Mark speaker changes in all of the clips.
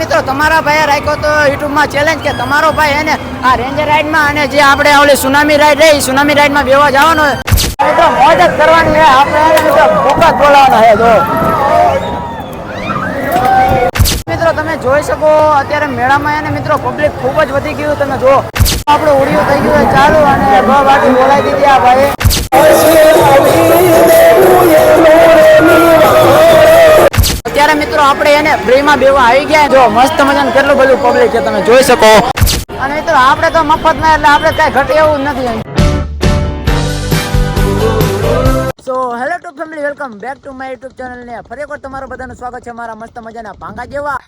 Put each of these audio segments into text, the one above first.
Speaker 1: મિત્રો, તમારા ભાઈએ રાખ્યો તો યુટ્યુબમાં ચેલેન્જ કે તમારો ભાઈ એને આ રેન્જર રાઈડમાં અને જે આપણે ઓલી સુનામી રાઈડ રહી સુનામી રાઈડમાં બેવા જવાનો. મિત્રો, મોજ જ કરવાની છે. આપણે મિત્રો ભૂકા જ છે, જો. મિત્રો, તમે જોઈ શકો, અત્યારે મેળામાં એને મિત્રો પબ્લિક ખૂબ જ વધી ગયું તમે જો, આપણું ઉડિયું થઈ ગયું ચાલુ, અને બ બાકી બોલાવી દીધી આ ભાઈ અત્યારે મિત્રો આપણે એને ફ્રીમાં બેવા આવી ગયા. જો મસ્ત મજાનું કેટલું બધું પબ્લિક છે, તમે જોઈ શકો. અને મિત્રો, આપણે તો મફત ના એટલે આપણે કઈ ઘટે એવું નથી so hello to family welcome back to my YouTube channel ને. ફરી એકવાર તમારું બધાનું સ્વાગત છે, મારા મસ્ત મજાના ભાંગા જેવા.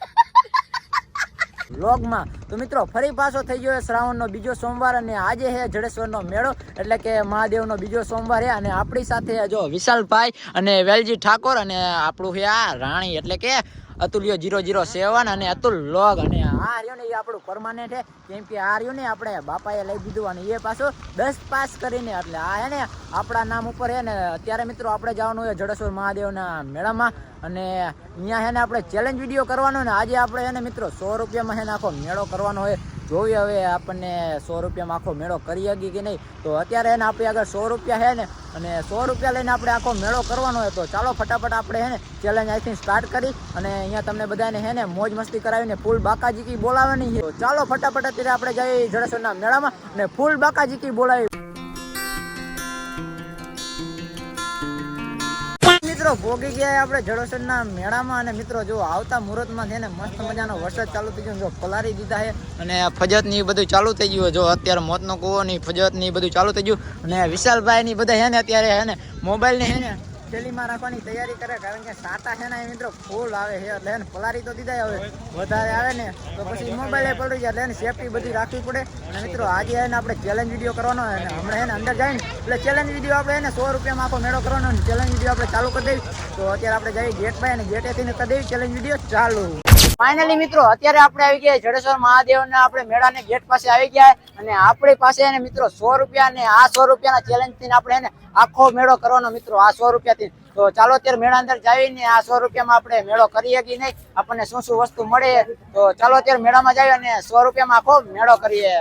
Speaker 1: વ્લોગમાં તો મિત્રો, ફરી પાછો થઈ ગયો શ્રાવણનો બીજો સોમવાર અને આજે હે જડેશ્વરનો મેળો. એટલે કે મહાદેવનો બીજો સોમવાર હે અને આપણી સાથે જો વિશાલભાઈ અને વેલજી ઠાકોર અને આપણું છે આ રાણી, એટલે કે અતુલ્ય જીરો જીરો સેવન અને અતુલ લોગ. અને આ રહ્યો ને એ આપણું પરમાનન્ટ છે. કેમ કે આ રહ્યું ને આપણે બાપાએ લઈ દીધું અને એ પાછું દસ પાસ કરીને એટલે આ હે ને આપણા નામ ઉપર હે ને અત્યારે મિત્રો આપણે જવાનું હોય જડેશ્વર મહાદેવના મેળામાં. અને અહીંયા હે ને આપણે ચેલેન્જ વીડિયો કરવાનો ને આજે આપણે હે ને મિત્રો સો રૂપિયામાં હે ને આખો મેળો કરવાનો હોય. જોઈએ હવે આપણને સો રૂપિયામાં આખો મેળો કરી શકીએ કે નહીં? તો અત્યારે એને આપણી આગળ સો રૂપિયા છે ને, અને સો રૂપિયા લઈને આપણે આખો મેળો કરવાનો હોય તો ચાલો ફટાફટ આપણે હે ને ચેલેન્જ અહીંથી સ્ટાર્ટ કરી અને અહીંયા તમને બધાને હે ને મોજ મસ્તી કરાવીને ફૂલ બાકાજીકી બોલાવવાની છે. ચાલો ફટાફટ અત્યારે આપણે જઈએ જડેશ્વરના મેળામાં અને ફૂલ બાકાજીકી બોલાવી. મિત્રો ભોગી ગયા આપણે જડોસરના મેળામાં અને મિત્રો જો આવતા મુહૂર્તમાં છે ને મસ્ત મજાનો વરસાદ ચાલુ થઈ ગયો જો પલારી દીધા છે અને ફજતની બધું ચાલુ થઈ ગયું જો અત્યારે મોતનો કૂવો ની ફજતની બધું ચાલુ થઈ ગયું. અને વિશાલભાઈ ની બધા છે ને અત્યારે છે ને મોબાઈલ ને છે ને થેલીમાં રાખવાની તૈયારી કરે, કારણ કે સાટા છે ને મિત્રો ફૂલ આવે છે. એટલે એને પલારી તો દીધા હવે. વધારે આવે ને, તો પછી મોબાઈલ પલળી જાય, એટલે સેફટી બધી રાખવી પડે. અને મિત્રો, આજે એને આપણે ચેલેન્જ વીડિયો કરવાનો અને હમણાં એને અંદર જાય ને, એટલે ચેલેન્જ વીડિયો આપણે એને સો રૂપિયામાં આખો મેળો કરવાનો ચેલેન્જ વીડિયો આપણે ચાલુ કરી દઈએ તો અત્યારે આપણે જઈએ ગેટ ભાઈ અને ગેટેથી કરી દઈએ. ચેલેન્જ વીડિયો ચાલુ. ફાઇનલી મિત્રો, અત્યારે આપણે આવી ગયા જડેશ્વર મહાદેવ ના આપણે મેળાને ગેટ પાસે આવી ગયા અને આપણી પાસે એને મિત્રો સો રૂપિયા ને આ સો રૂપિયાના ચેલેન્જથી આપણે એને આખો મેળો કરવાનો મિત્રો, આ સો રૂપિયાથી. તો ચાલો અત્યારે મેળા અંદર જઈને આ સો રૂપિયામાં આપણે મેળો કરીએ કે નહીં? આપણને શું શું વસ્તુ મળે? તો ચાલો અત્યારે મેળામાં જઈએ અને સો રૂપિયામાં આખો મેળો કરીએ.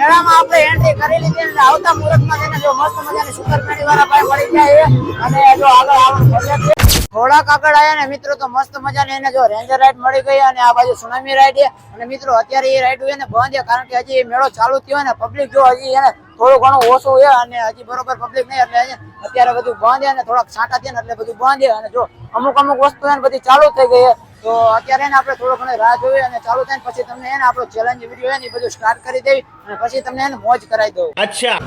Speaker 1: મેળામાં આપણે એન્ટ્રી કરી લીધી અને આવતા મુહૂર્તમાં તેને જો મસ્ત મજાની પેડી વાળા ભાઈ મળી જાય અને જો આગળ આવવાનું. થોડાક આગળ આવ્યા ને મિત્રો તો મસ્ત મજાની એને જો રેન્જર રાઈડ મળી ગઈ અને આ બાજુ સુનામી રાઈડ અને મિત્રો અત્યારે એ રાઈડ એને બંધ છે કારણ કે હજી મેળો ચાલુ થયો ને પબ્લિક જો હજી એને થોડું ઘણું ઓછું છે અને હજી બરોબર પબ્લિક નહીં એટલે અત્યારે બધું બંધ અને થોડાક છાંટા થયા ને એટલે બધું બંધ અને જો અમુક અમુક વસ્તુ બધી ચાલુ થઈ ગઈ તો અત્યારે એને આપણે થોડો ઘણો રાહ જોઈએ અને ચાલુ થાય પછી તમને એને આપણો ચેલેન્જ વીડિયો એને બધું સ્ટાર્ટ કરી દેવી અને પછી તમને એને મોજ કરાવી દઉં.
Speaker 2: અચ્છા.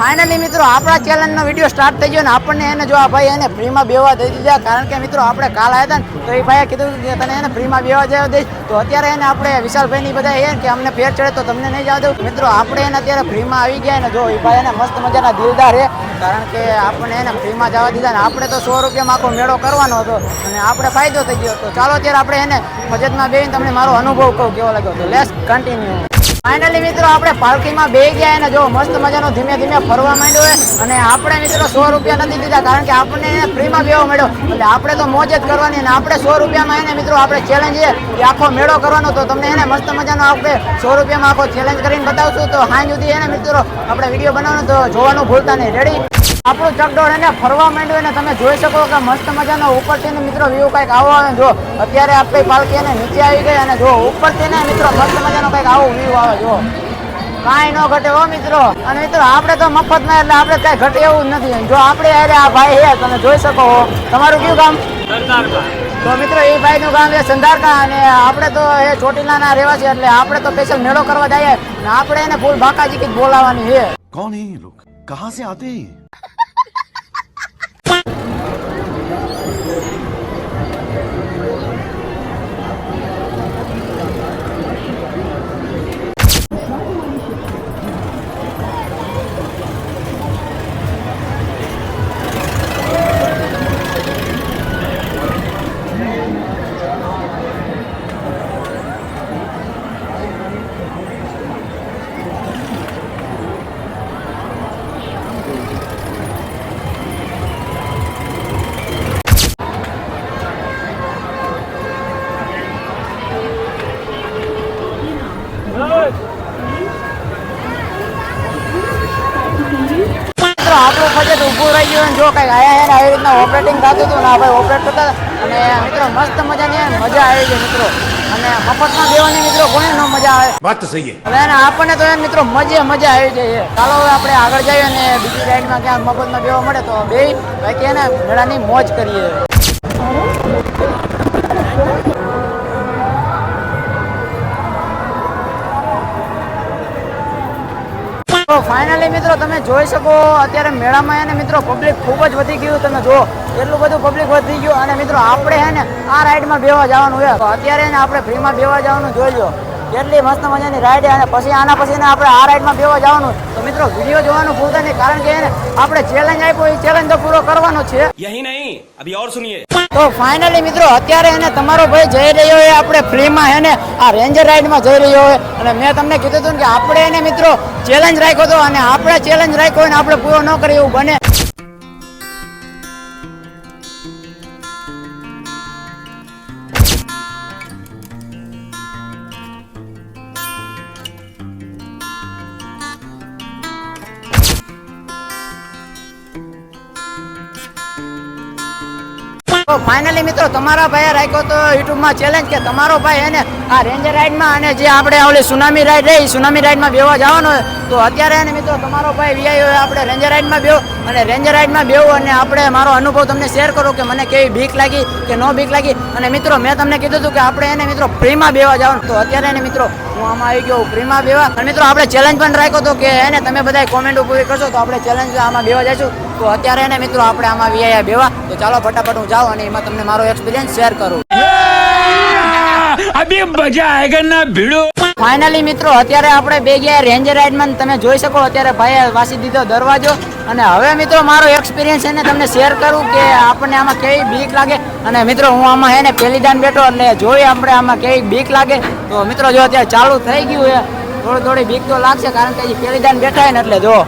Speaker 1: ફાઇનલી મિત્રો, આપણા ચેનલનો વીડિયો સ્ટાર્ટ થઈ ગયો ને આપણને એને જો આ ભાઈ એને ફ્રીમાં બેવા દઈ દીધા, કારણ કે મિત્રો, આપણે કાલ આવ્યા હતા ને, તો એ ભાઈએ કીધું કે તને એને ફ્રીમાં બેવા જવા દઈશ. તો અત્યારે એને આપણે વિશાલભાઈની બધા એ કે અમને ફેર ચડે તો તમને નહીં જવા દઉં. મિત્રો, આપણે એને અત્યારે ફ્રીમાં આવી ગયા ને જો એ ભાઈ એને મસ્ત મજાના દિલદાર છે કારણ કે આપણે એને ફ્રીમાં જવા દીધા ને આપણે તો સો રૂપિયામાં આખો મેળો કરવાનો હતો અને આપણે ફાયદો થઈ ગયો. તો ચાલો, અત્યારે આપણે એને બજેટમાં બેહીને તમને મારો અનુભવ કહું, કેવો લાગ્યો? તો લેસ કન્ટિન્યુ ફાઇનલી મિત્રો, આપણે પાલખીમાં બે ગયા અને જો મસ્ત મજાનો ધીમે ધીમે ફરવા માંડ્યો હોય અને આપણે, મિત્રો, સો રૂપિયા નથી દીધા, કારણ કે આપણને એને ફ્રીમાં બેવો મળ્યો. એટલે આપણે તો મોજ જ કરવાની અને આપણે સો રૂપિયામાં એને, મિત્રો, આપણે ચેલેન્જ છે કે આખો મેળો કરવાનો. તો તમને એને મસ્ત મજાનો આપણે સો રૂપિયામાં આખો ચેલેન્જ કરીને બતાવશું. તો હાઈ સુધી એને, મિત્રો, આપણે વીડિયો બનાવવાનો. તો જોવાનું ભૂલતા નહીં. રેડી આપણું ચકડોળ એને ફરવા માંડ્યું એને તમે જોઈ શકો કે મસ્ત મજાનો ઉપરથી મિત્રો વ્યૂ કંઈક આવો અને જો અત્યારે આપણી પાલખી એને નીચે આવી ગઈ અને જો ઉપરથી ને મિત્રો મસ્ત મજાનો કંઈક આવો વ્યૂ આવે જો. કાંઈ ન ઘટે હો મિત્રો. અને મિત્રો આપણે તો મફત મફતમાં એટલે આપણે કઈ ઘટે એવું નથી. જો આપણે અરે આ ભાઈ હે તમે જોઈ શકો તમારું કયું કામ તો મિત્રો એ ભાઈ નું ગામ એ સંધારકા અને આપણે તો એ ચોટીલાના રહેવાસી એટલે આપણે તો સ્પેશિયલ મેળો કરવા જઈએ. ને આપણે એને ફૂલ ભાકાજી કીધ બોલાવાની છે.
Speaker 3: કોણ એ લોકો? कहाँ से आते हैं
Speaker 1: જો કંઈક આયા એને આવી રીતના ઓપરેટિંગ થતું હતું ને આ ભાઈ ઓપરેટ કરતા અને મિત્રો મસ્ત મજાની મજા આવી ગઈ મિત્રો. અને મફતમાં દેવાની મિત્રો કોને ન મજા આવે.
Speaker 3: વાત સહી
Speaker 1: હવે એને આપણને તો એમ મિત્રો મજે મજા આવી જાય ચાલો હવે આપણે આગળ જઈએ અને બીજી રાઈડમાં ક્યાંક મફતમાં બેવા મળે તો બે બાકી એને મેળાની મોજ કરીએ. ફાઇનલી મિત્રો તમે જોઈ શકો, અત્યારે મેળામાં એને મિત્રો પબ્લિક ખૂબ જ વધી ગયું. તમે જુઓ, એટલું બધું પબ્લિક વધી ગયું અને મિત્રો આપણે હે ને આ રાઈડમાં બેવા જવાનું છે. અત્યારે ને આપણે ફ્રીમાં બેવા જવાનું જોઈ લો. કેટલી મસ્ત મજાની રાઈડ અને પછી આના પછી આપણે આ રાઈડમાં બેવા જવાનું. તો મિત્રો વીડિયો જોવાનું પૂરતા નહીં, કારણ કે આપણે ચેલેન્જ આપ્યો, એ ચેલેન્જ તો પૂરો કરવાનો છે.
Speaker 2: યહી નહીં, અભી ઓર સુનિયે.
Speaker 1: તો ફાઇનલી મિત્રો, અત્યારે એને તમારો ભાઈ જઈ રહ્યો હોય આપણે ફ્રીમાં એને આ રેન્જર રાઈડમાં જઈ રહ્યો હોય અને મેં તમને કીધું હતું કે આપણે એને મિત્રો ચેલેન્જ રાખ્યો હતો અને આપણે ચેલેન્જ રાખ્યો હોય ને, આપણે પૂરો ન કરીએ એવું બને. તો ફાઇનલી મિત્રો, તમારા ભાઈએ રાખ્યો તો યુટ્યુબમાં ચેલેન્જ કે તમારો ભાઈ એને આ રેન્જર રાઈડમાં અને જે આપણે ઓલી સુનામી રાઈડ રહી સુનામી રાઈડમાં બેવા જવાનો હોય, તો અત્યારે એને મિત્રો તમારો ભાઈ વીઆઈ હોય, આપણે રેન્જર રાઈડમાં બેવો અને રેન્જર રાઈડમાં બેવું અને આપણે મારો અનુભવ તમને શેર કરો કે મને કેવી બીક લાગી કે ન બીક લાગી. અને મિત્રો, મેં તમને કીધું હતું કે આપણે એને મિત્રો ફ્રીમાં બેવા જવાનું. તો અત્યારે એને મિત્રો, હું આમાં આવી ગયો ફ્રીમાં બેવા. અને મિત્રો, આપણે ચેલેન્જ પણ રાખ્યો હતો કે એને તમે બધા કોમેન્ટ ઉપર કરશો તો આપણે ચેલેન્જ આમાં બેવા જઈશું. તો અત્યારે ને મિત્રો આપણે આમાં વ્યાયા બેવા. તો ચાલો ફટાફટ હું જાઉં અને એમાં તમને મારો એક્સપિરિયન્સ શેર કરું.
Speaker 2: અભી મજા આયેગા ભીડો.
Speaker 1: ફાઇનલી મિત્રો અત્યારે આપણે બે ગયા રેન્જર રાઇડમાં તમે જોઈ શકો અત્યારે ભાઈ વાસી દીધો દરવાજો. અને હવે મિત્રો મારો એક્સપિરિયન્સ એને તમને શેર કરું કે આપણને આમાં કેવી બીક લાગે. અને મિત્રો હું આમાં એને પહેલી દાન બેઠો અને જોઈ આપણે આમાં કેવી બીક લાગે. તો મિત્રો જો અત્યારે ચાલુ થઈ ગયું છે થોડી થોડી બીક તો લાગશે કારણ કે હજી દાન બેઠા ને એટલે જો.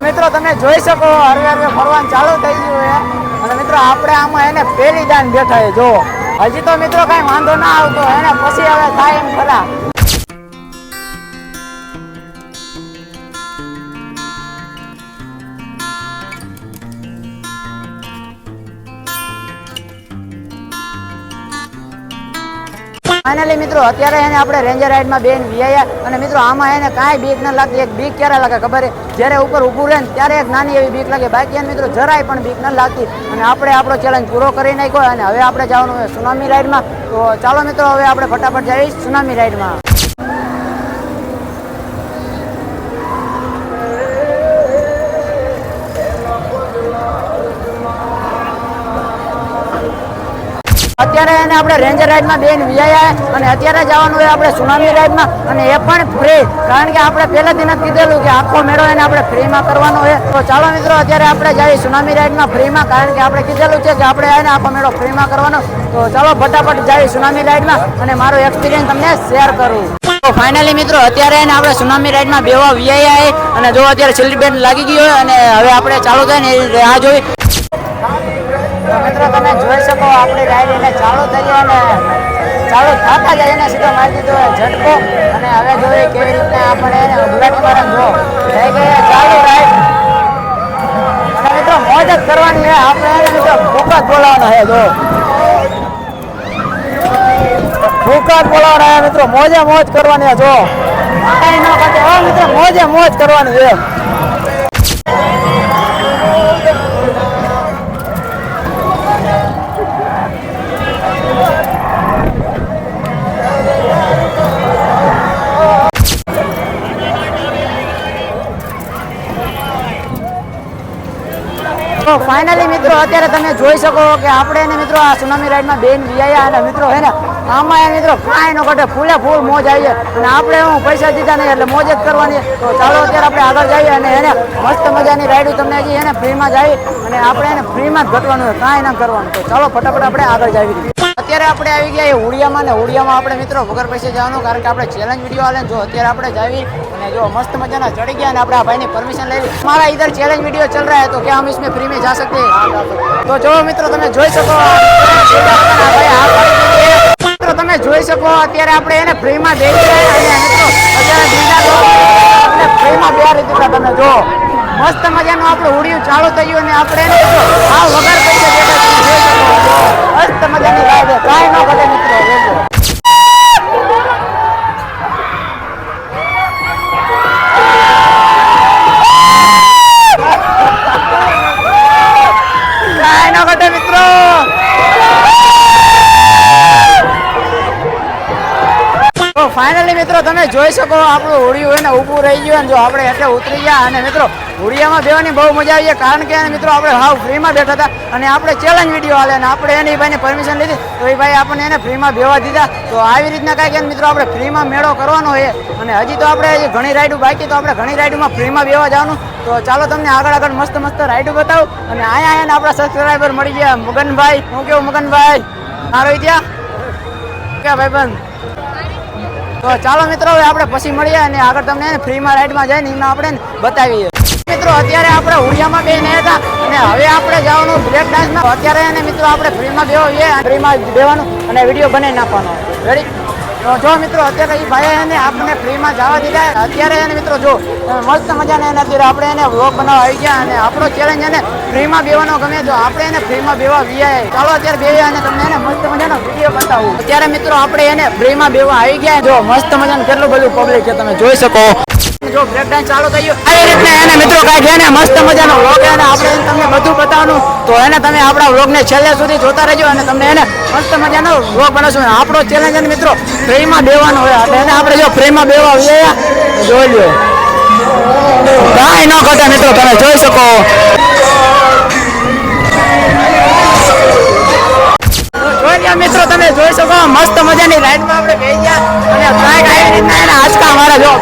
Speaker 1: મિત્રો, તમે જોઈ શકો, હરવે હરવે ફરવાનું ચાલુ થઈ ગયું છે. અને મિત્રો, આપણે આમાં એને પહેલી દાન બેઠા છે. જો હજી તો મિત્રો કઈ વાંધો ના આવતો, એને પછી હવે થાય એમ ખરા. ફાઇનલી મિત્રો, અત્યારે એને આપણે રેન્જર રાઈડમાં બેન વ્યાયા અને મિત્રો, આમાં એને કાંઈ બીક ન લાગતી, એક બીક ક્યારે લાગે ખબર છે? જ્યારે ઉપર ઊભું રહે ને ત્યારે એક નાની એવી બીક લાગે. બાકી એને મિત્રો, જરાય પણ બીક ન લાગતી. અને આપણે આપણો ચેલેન્જ પૂરો કરી નાખ્યો અને હવે આપણે જવાનું સુનામી રાઈડમાં તો ચાલો મિત્રો, હવે આપણે ફટાફટ જઈએ સુનામી રાઈડમાં અત્યારે એને આપણે રેન્જર રાઈડમાં બેન વિજાયા અને અત્યારે જવાનું હોય આપણે સુનામી રાઈડમાં અને એ પણ ફ્રી કારણ કે આપણે પહેલેથી જ કીધેલું કે આખો મેળો એને આપણે ફ્રીમાં કરવાનો હોય. તો ચાલો મિત્રો, અત્યારે આપણે જઈએ સુનામી રાઈડમાં ફ્રીમાં કારણ કે આપણે કીધેલું છે કે આપણે એને આખો મેળો ફ્રીમાં કરવાનો. તો ચાલો ફટાફટ જઈએ સુનામી રાઈડમાં અને મારો એક્સપિરિયન્સ તમને શેર કરું. તો ફાઇનલી મિત્રો, અત્યારે એને આપણે સુનામી રાઈડમાં બેવા વીઆઈ અને જો અત્યારે સિલ્ડ બેન લાગી ગયું હોય અને હવે આપણે ચાલુ થાય ને એ રાહ જોઈ. તો મિત્રો, તમે જોઈ શકો, આપણી રાઈડ એટલે ચાલુ થઈ અને ચાલુ થતા જાય એને સીધો મારી દીધો ઝટકો. અને હવે જોઈએ કેવી રીતે આપણે ઉઘરાટી મારે જો થઈ ગઈ ચાલુ રાઈડ મિત્રો, મોજ જ કરવાની છે. આપણે મિત્રો ફૂક જ બોલાવવાનો છે, જો. ફૂક જ બોલાવવાનો છે, મિત્રો. મોજે મોજ કરવાની જો. મિત્રો, મોજે મોજ કરવાની છે. તો ફાઇનલી મિત્રો અત્યારે તમે જોઈ શકો કે આપણે એને મિત્રો આ સુનામી રાઈડમાં બેન વિયાયા અને મિત્રો હે ને, આમાં એ મિત્રો કાંઈ નો ઘટે, ફૂલે ફૂલ મોજ આવી જાય. અને આપણે હું પૈસા દીધા નહીં એટલે મોજ જ કરવાની. તો ચાલો અત્યારે આપણે આગળ જઈએ અને એને મસ્ત મજાની રાઈડ તમને હજી એને ફ્રીમાં જઈએ અને આપણે એને ફ્રીમાં જ ઘટવાનું કાંઈ ના કરવાનું. તો ચાલો ફટાફટ આપણે આગળ જઈએ. અત્યારે આપણે આવી ગયા એ હોળિયામાં ને હોળિયામાં આપણે મિત્રો વગર પૈસે જવાનું, કારણ કે આપણે ચેલેન્જ વીડિયો હાલે જો અત્યારે આપણે જાવી અને જો મસ્ત મજાના ચડી ગયા અને આપણે આ ભાઈની પરમિશન લઈ મારા ઇધર ચેલેન્જ વીડિયો ચલ રહા હે તો ક્યાં હમ ઇસમે ફ્રી મે જા સકતે તો જો મિત્રો તમે જોઈ શકો, મિત્રો તમે જોઈ શકો, અત્યારે આપણે એને ફ્રીમાં દઈ રહ્યા અને મિત્રો અત્યારે ફ્રીમાં બે રીતે તમે જો. મસ્ત મજાનું આપણું ઉડિયું ચાલુ થયું અને આપણે એને આ વગર પૈસા. મસ્ત મજાની છે. કાંઈ ન ઘટે મિત્રો. કાંઈ ન ઘટે મિત્રો ફાઇનલી મિત્રો તમે જોઈ શકો આપણું હોડિયું હોય ને ઊભું રહી ગયું અને જો આપણે એટલે ઉતરી ગયા અને મિત્રો હોડિયામાં બેવાની બહુ મજા આવી જાય કારણ કે એને મિત્રો આપણે હાવ ફ્રીમાં બેઠા હતા અને આપણે ચેલેન્જ વીડિયો હાલે અને આપણે એની ભાઈને પરમિશન લીધી. તો એ ભાઈ આપણને એને ફ્રીમાં બેવા દીધા. તો આવી રીતના કાંઈક મિત્રો આપણે ફ્રીમાં મેળો કરવાનો હોય અને હજી તો આપણે ઘણી રાઇડું બાકી, તો આપણે ઘણી રાઈડોમાં ફ્રીમાં બેવા જવાનું. તો ચાલો તમને આગળ આગળ મસ્ત મસ્ત રાઈડો બતાવું. અને અહીંયા આયા આપણા સબસ્ક્રાઈબર મળી ગયા. મગનભાઈ હું કેવું મગનભાઈ? સારો ત્યાં કે ભાઈબંધ. તો ચાલો મિત્રો, હવે આપણે પછી મળીએ અને આગળ તમને ફ્રીમાં રાઈડમાં જઈને એમાં આપણે બતાવીએ. મિત્રો, અત્યારે આપણે હુડિયામાં બે હતા અને હવે આપણે જવાનું બ્રેક ડાન્સમાં. અત્યારે એને મિત્રો આપણે ફ્રીમાં બેવીએ ફ્રીમાં બેવાનું અને વીડિયો બનાવી નાખવાનો. રેડી જો મિત્રો, અત્યારે એ ભાઈ એને આપણે ફ્રીમાં જવા દીધા. અત્યારે એને મિત્રો જો, મસ્ત મજાને એને અત્યારે આપણે એને વ્લોગ બનાવવા આવી ગયા અને આપણો ચેલેન્જ એને ફ્રીમાં બેવાનો ગમે તો આપણે એને ફ્રીમાં બેવા વિયા ચાલો અત્યારે બેવીએ અને તમને એને મસ્ત મજાનો વીડિયો બતાવું. અત્યારે મિત્રો, આપણે એને ફ્રીમાં બેવા આવી ગયા. જો મસ્ત મજાનું કેટલું બધું પબ્લિક છે તમે જોઈ શકો. જો બ્રેક ડાન્સ ચાલુ થઈ ગયું. આવી રીતના એને મિત્રો કાંઈક ને મસ્ત મજાનો વ્લોગ એને આપણે તમને બધું બતાવવાનું. તો એને તમે આપણા વ્લોગને છેલ્લે સુધી જોતા રહેજો અને તમને એને મસ્ત મજાનો વ્લોગ બનાવશું. આપણો ચેલેન્જ એને મિત્રો ફ્રીમાં બેવાનો હોય. એટલે એને આપણે જો ફ્રીમાં બેવા જોઈ લો કાંઈ ન ઘટે મિત્રો, તમે જોઈ શકો. મિત્રો, તમે જોઈ શકો મસ્ત મજાની લાઈનમાં આપણે બેસી ગયા. અને કાંઈક આવી રીતના એના આંચકા મારા જો.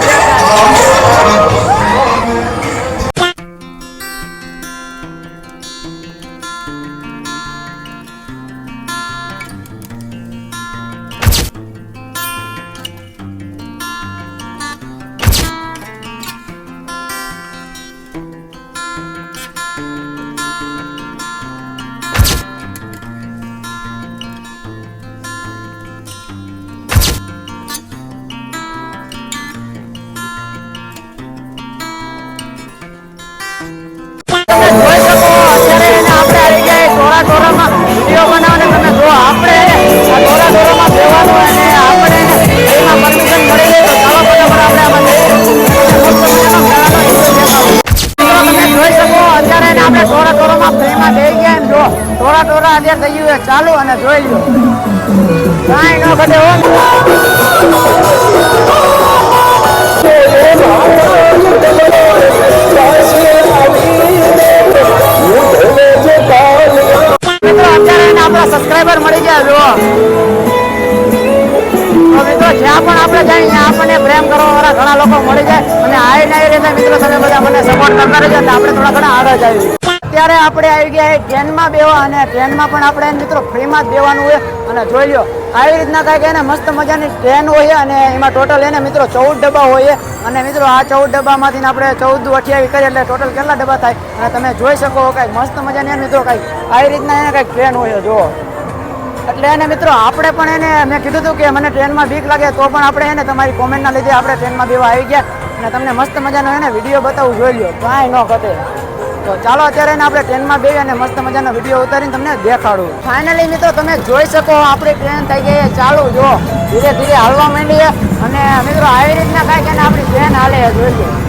Speaker 1: આવી મિત્રો તમે બધા મને સપોર્ટ કરતા રહેજો એટલે આપણે થોડા ઘણા આગળ જઈએ અત્યારે આપણે આવી ગયા એ ટ્રેનમાં બેવા અને ટ્રેનમાં પણ આપણે મિત્રો ફ્રીમાં જ બેવાનું હોય અને જોઈ લો આવી રીતના કાંઈક એને મસ્ત મજાની ટ્રેન હોય અને એમાં ટોટલ એને મિત્રો ચૌદ ડબ્બા હોય અને મિત્રો આ ચૌદ ડબ્બામાંથી આપણે ચૌદ અઠ્યાવી કરીએ એટલે ટોટલ કેટલા ડબ્બા થાય? અને તમે જોઈ શકો કાંઈક મસ્ત મજાની મિત્રો કાંઈક આવી રીતના એને કાંઈક ટ્રેન હોય જુઓ. એટલે એને મિત્રો આપણે પણ એને, મેં કીધું હતું કે મને ટ્રેનમાં બીક લાગે તો પણ આપણે એને તમારી કોમેન્ટના લીધે આપણે ટ્રેનમાં બેવા આવી ગયા. અને તમને મસ્ત મજાનો એને વીડિયો બતાવું, જોઈ કાંઈ ન ઘટે. તો ચાલો અત્યારે એને આપણે ટ્રેનમાં બેસી અને મસ્ત મજાનો વીડિયો ઉતારીને તમને દેખાડું. ફાઇનલી મિત્રો, તમે જોઈ શકો આપણી ટ્રેન થઈ ગઈ ચાલુ, જો, ધીરે ધીરે હાલવા માંડીએ. અને મિત્રો, આવી રીતના કાંઈક એને આપણી ટ્રેન હાલે જોઈ લો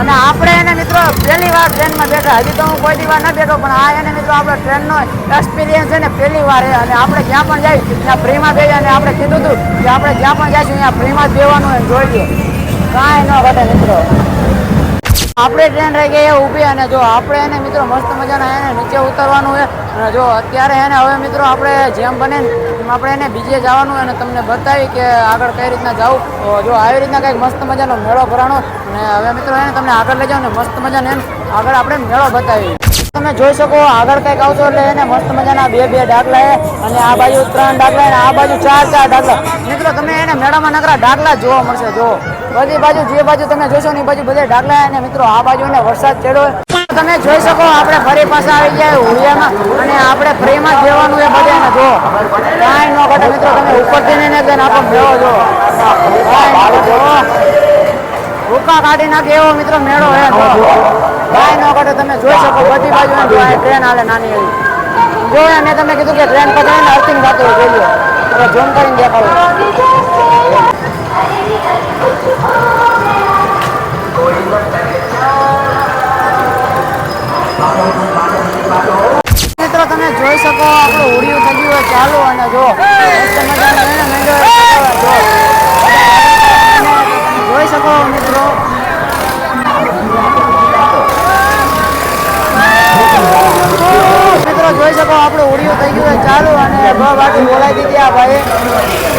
Speaker 1: અને આપણે એને મિત્રો પહેલી વાર ટ્રેનમાં બેઠા. હજી તો હું કોઈ દી વાર ન બેઠો, પણ આ એને મિત્રો આપણે ટ્રેનનો એક્સપિરિયન્સ છે ને પહેલી વાર અને આપણે જ્યાં પણ જઈએ ત્યાં ફ્રીમાં બેસીએ. અને આપણે કીધું હતું કે આપણે જ્યાં પણ જઈશું, ત્યાં ફ્રીમાં જ બેવાનું એમ જોઈ લો કાંઈ ન ઘટે મિત્રો. આપણે ટ્રેન રહી ગઈ ઊભી અને જો આપણે એને મિત્રો મસ્ત મજાના એને નીચે ઉતરવાનું હોય અને જો અત્યારે એને હવે મિત્રો આપણે જેમ બને આપણે એને બીજે જવાનું અને તમને બતાવી કે આગળ કઈ રીતના જવું. જો આવી રીતના કંઈક મસ્ત મજાનો મેળો ભરાણો અને હવે મિત્રો એને તમને આગળ લઈ જાઓ ને મસ્ત મજાને આગળ આપણે મેળો બતાવી તમે જોઈ શકો આગળ કંઈક આવશો એટલે એને મસ્ત મજાના બે બે ડાકલા છે અને આ બાજુ ત્રણ ડાકલા અને આ બાજુ ચાર ચાર ડાકલા. મિત્રો તમે એને મેળામાં નકરા ડાકલા જોવા મળશે જો બધી બાજુ, જે બાજુ તમે જોશો ને એ બાજુ બધે ઢાકલા અને મિત્રો, આ બાજુ ને વરસાદ ચડ્યો તમે જોઈ શકો, આપણે ફરી પાછા આવી ગયા હોળિયામાં અને આપણે ફ્રીમાં જવાનું એ બધે ને જો કાંઈ ન ઘટે, મિત્રો, તમે ઉપરથી ને તેને આપણો મેળો જો. ભૂકા કાઢી નાખે એવો મિત્રો મેળો હે કાંઈ ન ઘટે, તમે જોઈ શકો, બધી બાજુ ટ્રેન હાલે નાની એવી. જો મેં તમને કીધું કે ટ્રેન પછી એને અર્થિંગ થતું જોઈ લો ઝૂમ કરીને દેખાડું. આપણું ઉડિયું થઈ ગયું ચાલુ અને જો. જોઈ શકો મિત્રો મિત્રો જોઈ શકો આપણું ઉડિયું થઈ ગયું હોય ચાલુ અને બ બાકી બોલાવી દીધી આ ભાઈ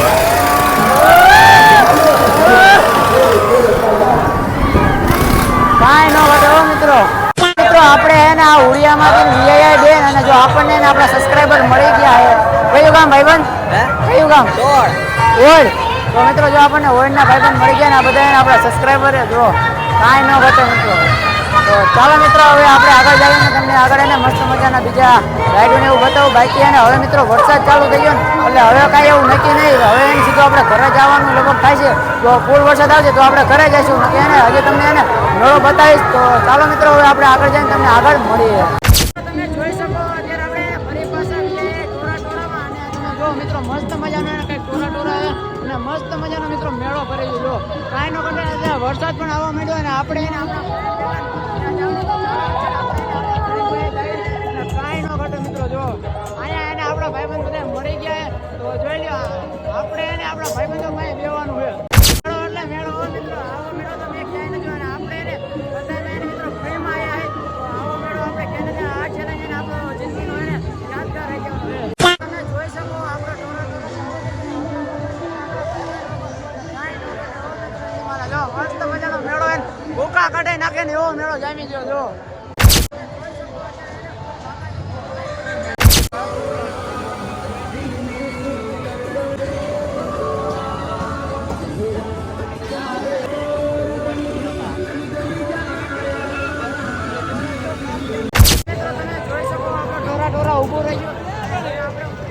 Speaker 1: ગામ ઓળ. તો મિત્રો જો આપણને ઓડના ભાઈબંધ મળી ગયા ને આ બધા આપણા સબસ્ક્રાઇબર જો કાંઈ ન ઘટે મિત્રો. તો ચાલો મિત્રો, હવે આપણે આગળ જઈએ તમને આગળ એને મસ્ત મજાના બીજા રાઈડોને એવું બતાવું. બાકી અને હવે મિત્રો વરસાદ ચાલુ થઈ ગયો ને, એટલે હવે કાંઈ એવું નક્કી નહીં. હવે એને સીધું આપણે ઘરે જવાનું લગભગ થાય છે. તો ફૂલ વરસાદ આવશે તો આપણે ઘરે જઈશું. એને હજી તમને એને નળો બતાવીશ. તો ચાલો મિત્રો, હવે આપણે આગળ જઈને તમને આગળ મળીએ. અને મસ્ત મજાનો મિત્રો મેળો ભરેલો જો કાંઈ નો કંટાળો વરસાદ પણ આવવા માંડ્યો અને આપણે એને કાંઈ નો ઘટે મિત્રો, જો. અહીંયા એને આપણા ભાઈબંધ બધા મળી ગયા. તો જોઈ લ્યો આપણે એને આપણા ભાઈબંધો પાસે બેવાનું છે. મેળો એટલે મેળો મિત્રો, આવો ભૂકા કાઢે નાખે ને એવો મેળો જામી ગયો, જો.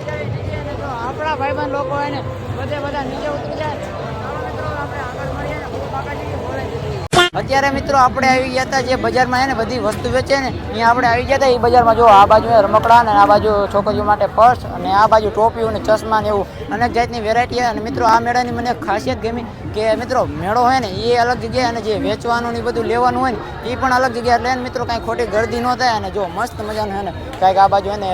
Speaker 1: આપણો ભાઈબંધ લોકો હોય ને બધે બધા નીચે ઉતરી જાય. આપણે આગળ મળીએ ને બહુ બાકાજી બોલાવી દીધી. અત્યારે મિત્રો આપણે આવી ગયા હતા જે બજારમાં ને બધી વસ્તુ વેચે ને, અહીંયા આપણે આવી ગયા હતા. એ બજારમાં જો આ બાજુ રમકડા ને આ બાજુ છોકરીઓ માટે પર્સ અને આ બાજુ ટોપીઓ ને ચશ્મા ને એવું અનેક જાતની વેરાયટી અને મિત્રો, આ મેળાની મને ખાસિયત ગમી કે મિત્રો, મેળો હોય ને, એ અલગ જગ્યાએ અને જે વેચવાનું ને બધું લેવાનું હોય ને, એ પણ અલગ જગ્યાએ. એટલે મિત્રો, કાંઈ ખોટી ગરદી ન થાય અને જો મસ્ત મજાનું હોય ને, કાંઈક આ બાજુ એને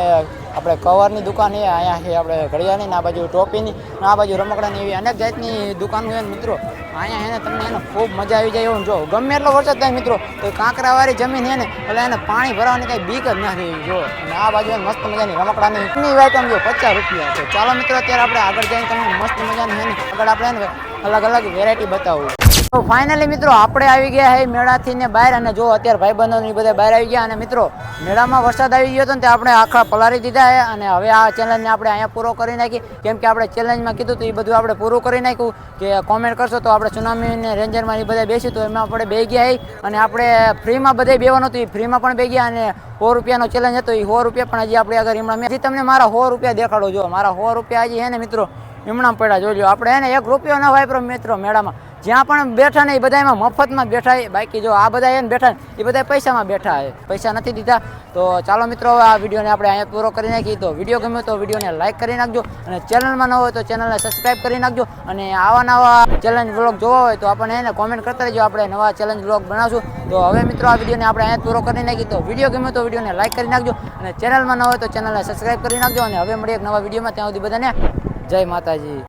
Speaker 1: આપણે કવરની દુકાન એ અહીંયા છે આપણે ઘડિયાળની આ બાજુ ટોપીની આ બાજુ રમકડાની એવી અનેક જાતની દુકાનો છે મિત્રો. અહીંયા એને તમને એને ખૂબ મજા આવી જાય એવું જો ગમે એટલો વરસાદ થાય મિત્રો તો કાંકરાવાળી જમીન છે ને, એટલે એને પાણી ભરવાની કાંઈ બીક જ નથી જો. અને આ બાજુ મસ્ત મજાની રમકડાની ની આઈટમ જો પચાસ રૂપિયા તો ચાલો મિત્રો, અત્યારે આપણે આગળ જઈને તમને મસ્ત મજાની છે ને આગળ આપણે અલગ અલગ વેરાયટી બતાવું. તો ફાઇનલી મિત્રો આપણે આવી ગયા હે મેળાથી ને બહાર અને જો અત્યારે ભાઈબંધો ને બધા બહાર આવી ગયા અને મિત્રો મેળામાં વરસાદ આવી ગયો હતો ને તે આપણે આખા પલારી દીધા હે અને હવે આ ચેલેન્જને આપણે અહીંયા પૂરો કરી નાખી. કેમ કે આપણે ચેલેન્જમાં કીધું તો એ બધું આપણે પૂરું કરી નાખ્યું. કે કોમેન્ટ કરશો તો આપણે સુનામી ને રેન્જરમાં એ બધા બેસી તો એમાં આપણે બે ગયા અને આપણે ફ્રીમાં બધે બેવાનું હતું, એ ફ્રીમાં પણ બે ગયા અને સો રૂપિયાનો ચેલેન્જ હતો, એ સો રૂપિયા પણ હજી આપણે આગળ હમણાં મેં તમને મારા સો રૂપિયા દેખાડો, જો મારા સો રૂપિયા હજી હે ને મિત્રો, હમણાં પડ્યા જોજો આપણે ને એક રૂપિયો ન વાપરો મિત્રો મેળામાં. જ્યાં પણ બેઠા ને એ બધા એમાં મફતમાં બેઠા બાકી જો આ બધા એને બેઠા એ બધા પૈસામાં બેઠા છે પૈસા નથી દીધા. તો ચાલો મિત્રો આ વિડીયોને આપણે અહીંયા પૂરો કરી નાખી તો વીડિયો ગમ્યો તો વિડીયોને લાઈક કરી નાખજો અને ચેનલમાં ન હોય તો ચેનલને સબસ્ક્રાઈબ કરી નાખજો અને આવા નવા ચેલેન્જ બ્લોગ જોવા હોય તો આપણને એને કોમેન્ટ કરતા રહેજો. આપણે નવા ચેલેન્જ બ્લોગ બનાવશું. તો હવે મિત્રો, આ વિડીયોને આપણે અહીંયા પૂરો કરી નાખી તો વીડિયો ગમ્યો તો વિડીયોને લાઈક કરી નાખજો અને ચેનલમાં ન હોય તો ચેનલને સબસ્ક્રાઈબ કરી નાખજો. અને હવે મળીએ એક નવા વિડીયોમાં. ત્યાં સુધી બધાને જય માતાજી.